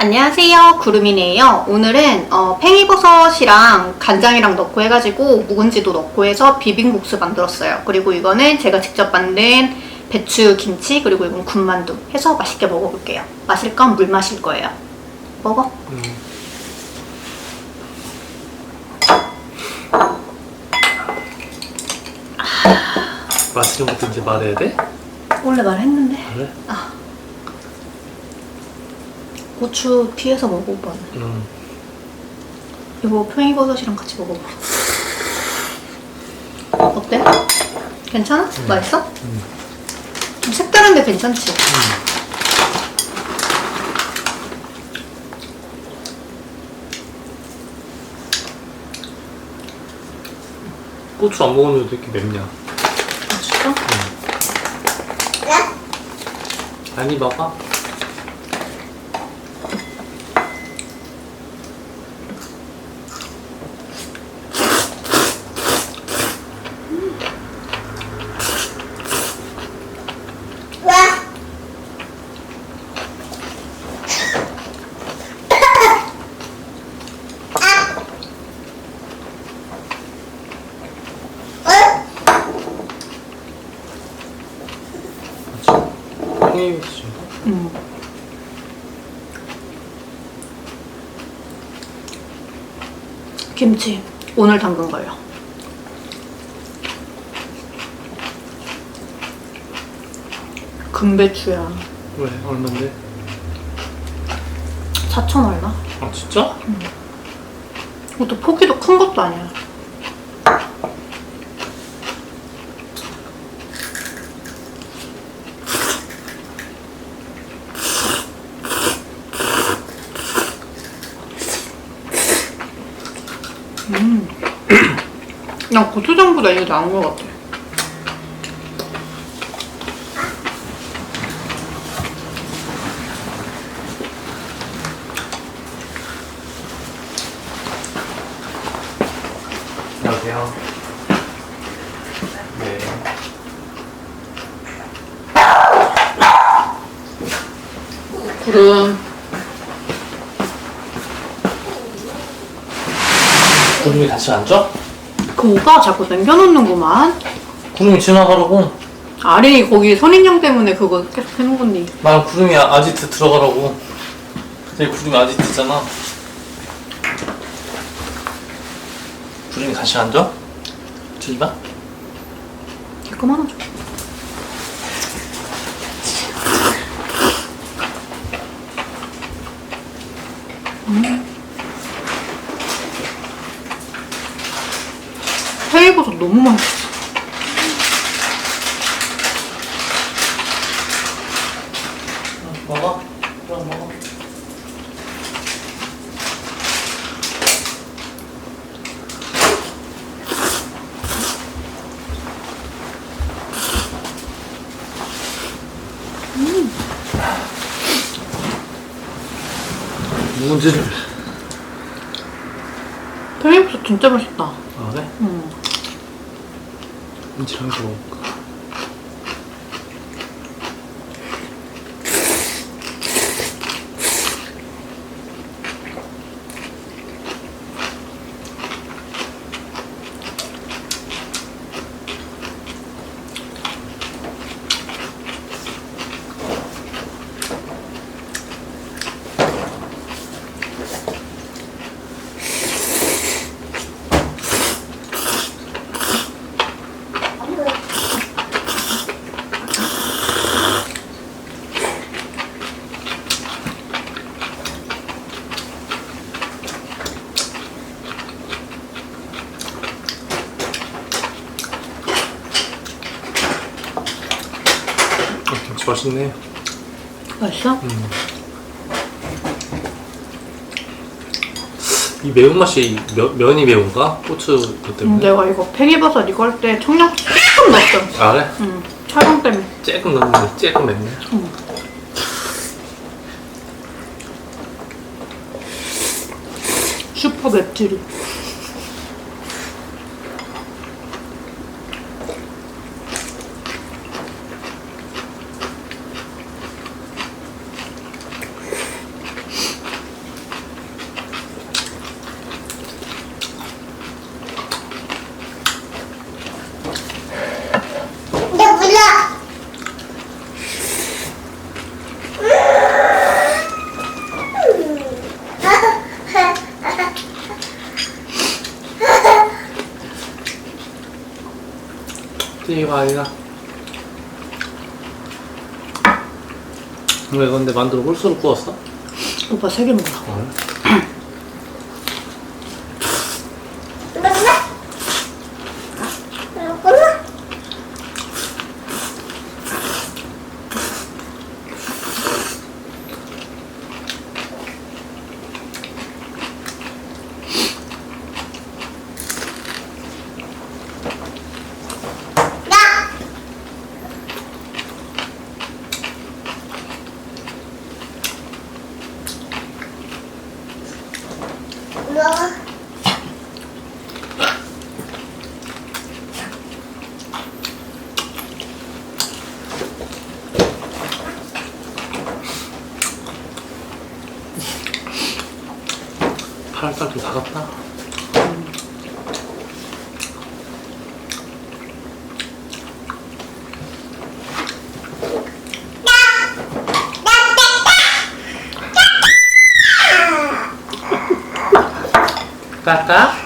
안녕하세요. 구름이네요. 오늘은 어, 팽이버섯이랑 간장이랑 넣고 해가지고 묵은지도 넣고 해서 비빔국수 만들었어요. 그리고 이거는 제가 직접 만든 배추 김치 그리고 이건 군만두 해서 맛있게 먹어볼게요. 마실 건 물 마실 거예요. 먹어. 마시는 것도 이제 말해야 돼? 원래 말했는데? 그래? 고추 피해서 먹어 오빠는 응. 이거 팽이버섯이랑 같이 먹어봐 어때? 괜찮아? 맛있어? 좀 색다른데 괜찮지? 고추 안 먹었는데도 이렇게 맵냐? 아 진짜? 아니 먹어. 형님 드신다? 음. 김치 오늘 담근 거예요. 금배추야. 왜? 얼만데? 4천 얼마? 아 진짜? 이것도 포기도 큰 것도 아니야. 음. 그냥 고추장보다 이게 나은 것 같아. 안녕하세요. 네. 구름. 구름이 같이 앉아? 그 오빠가 자꾸 남겨놓는구만. 구름이 지나가라고. 아린이 거기 선인장 때문에 그거 계속 해놓은 건데. 난 구름이 아- 아지트 들어가라고. 근데 구름이 아지트잖아. 구름이 같이 앉아? 주지 마. 그만 하자. 회이버섯 너무 맛있어. 먹어. 그럼 먹어. 묵은지를 회이버섯 진짜 맛있다. 아 그래? 음. 묵은지를 맛있네. 맛있어? 이 매운맛이 면, 면이 매운가? 고추 그 음, 때문에? 내가 이거 팽이버섯 이거 할 때 청양 조금 넣었어. 아 그래? 음, 촬영 때문에. 조금 넣는데 조금 맵네. 슈퍼 맵찔이. 찌개가 아니라. 왜 근데 만두를 홀수로 구웠어? 오빠 세 개 먹어. 어. 팔살 좀 다갔다. 까까?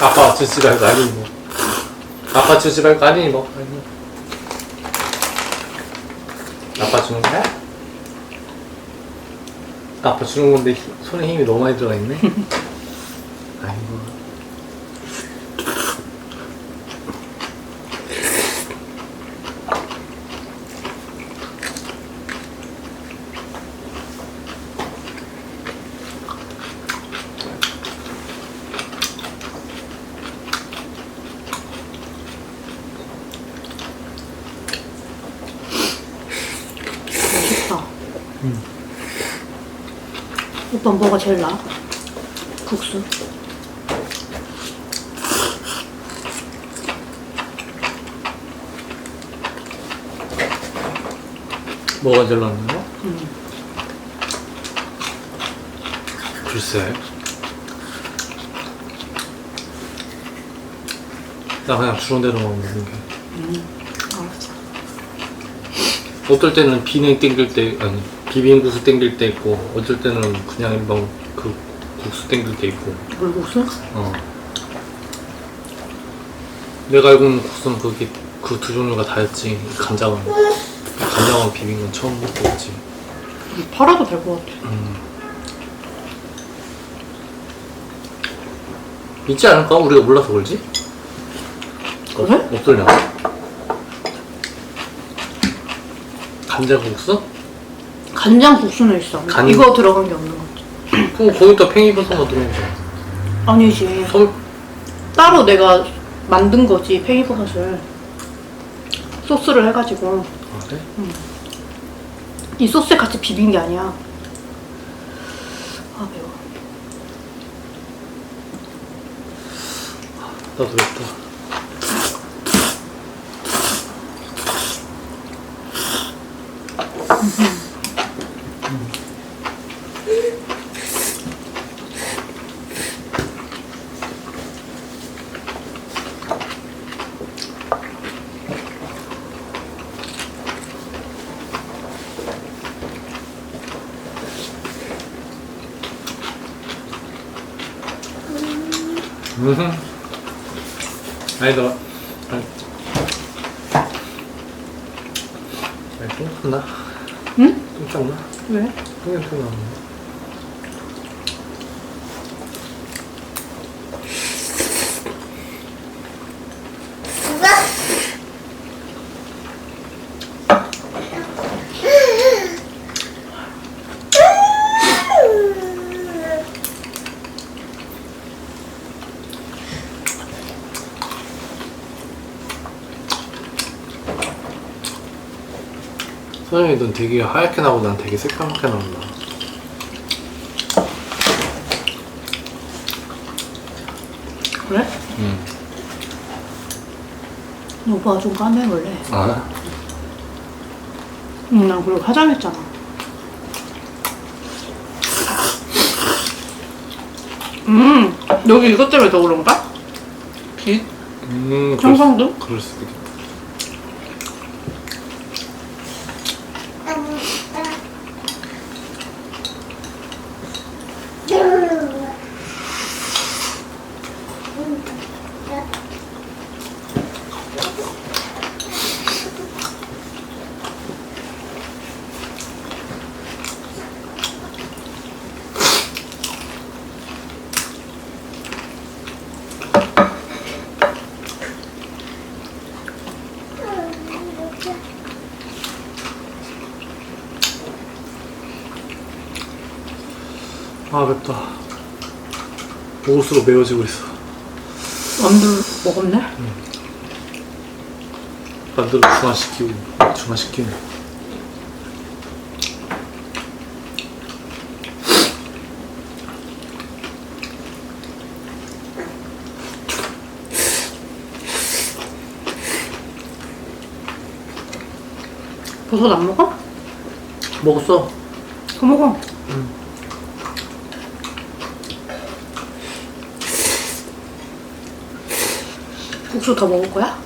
아빠 주지 말고 아니 뭐. 아빠 주지 말고 아니 뭐. 아니. 아빠 주는 거야? 아빠 주는 건데 힘- 손에 힘이 너무 많이 들어가 있네. 아이고. 맛있다. 오빠 뭐가 제일 나아? 국수. 뭐가 제일 낫나요? 음. 글쎄. 나 그냥 주는 대로만 먹는 게. 알았어. 어떨 때는 비냉 땡길 때, 아니, 비빔국수 땡길 때 있고, 어쩔 때는 그냥 일반 그 국수 땡길 때 있고, 물국수? 어. 내가 알고 있는 국수는 그게 그 두 종류가 다였지. 간장은. 간장은 비빈 건 처음 먹어보지. 팔아도 될 것 같아. 음. 있지 않을까? 우리가 몰라서 그러지? 그래? 없- 없더냐? 간장국수? 간장 국수는 있어. 간- 이거 들어간 게 없는 것 같아. 그럼 거기다 팽이버섯만 들어온 거야. 아니지. 서 따로 내가 만든 거지, 팽이버섯을. 소스를 해가지고. 아, 그래? 이 소스에 같이 비빈 게 아니야. 아, 매워. 나도 맵다. 음. 아니 너 아니 똥 쌌나? 응? 똥 쌌나? 왜? 똥 쌌나? 선영이 넌 되게 하얗게 나고 난 되게 새까맣게 나온다. 그래? 응. 오빠가 좀 까매볼래? 아? 응, 난 그리고 화장했잖아. 음, 여기 이것 때문에 더 그런가? 빛? 음, 그럴 수- 청성도? 그럴 수도 있겠다. 아 맵다 먹을수록 매워지고 있어 만두 먹었네? 만두를 중화시키고 중화시키네 버섯 안 먹어? 먹었어 더 먹어. 국수 더 먹을 거야?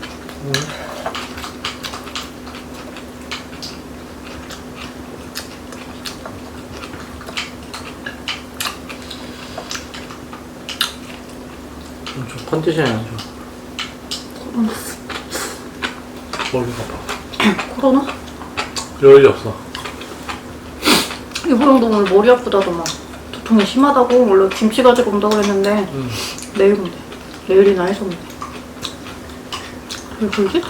좀 컨디션이 안 좋아 코로나. 머리가 아파 코로나? 일 없어 이브랑도 오늘 머리 아프다더만. 두통이 심하다고 원래 김치 가지고 온다고 그랬는데 응. 내일 온대. 내일이나 해서 온대. 왜 그러지?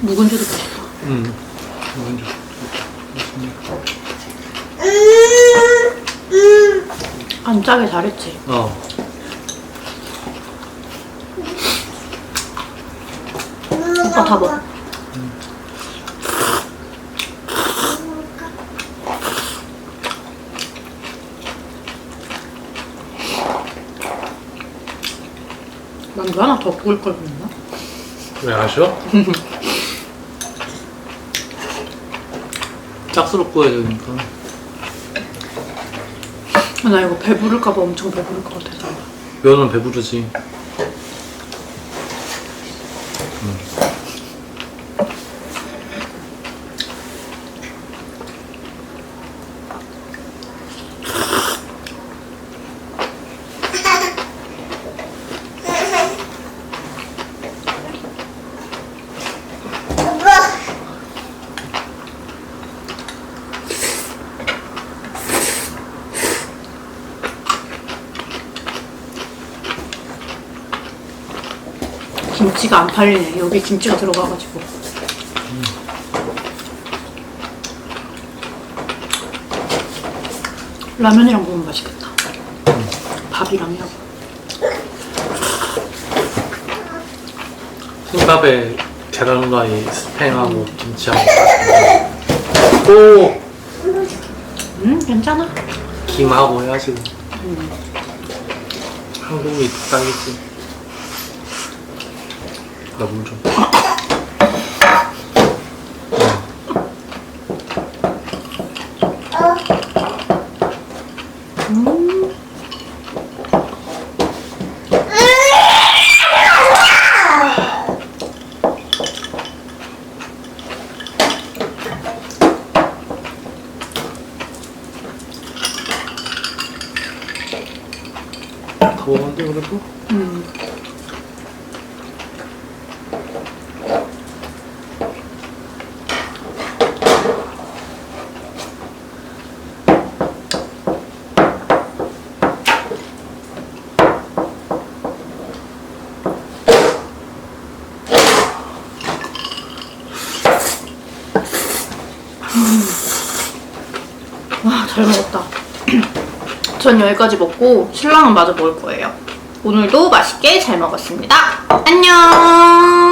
묵은지도 맛있어. 응 먼저 안 짜게 잘했지. 어 오빠 다 먹어. 만두 하나 더 구울 걸 그랬나? 왜 아쉬워? 짝수로 구워야 되니까 아, 나 이거 배부를까봐 엄청 배부를 것 같아서. 면은 배부르지 김치가 안 팔리네. 여기 김치가 들어가가지고. 라면이랑 먹으면 맛있겠다. 밥이랑요. 흰밥에 계란 후라이 스팸하고 김치하고 또 음, 괜찮아. 김하고 해야지 한국이 딱이지 나 물 좀. 더 먹었는데 그래도? 음. 와, 잘 먹었다. 전 여기까지 먹고 신랑은 마저 먹을 거예요. 오늘도 맛있게 잘 먹었습니다. 안녕!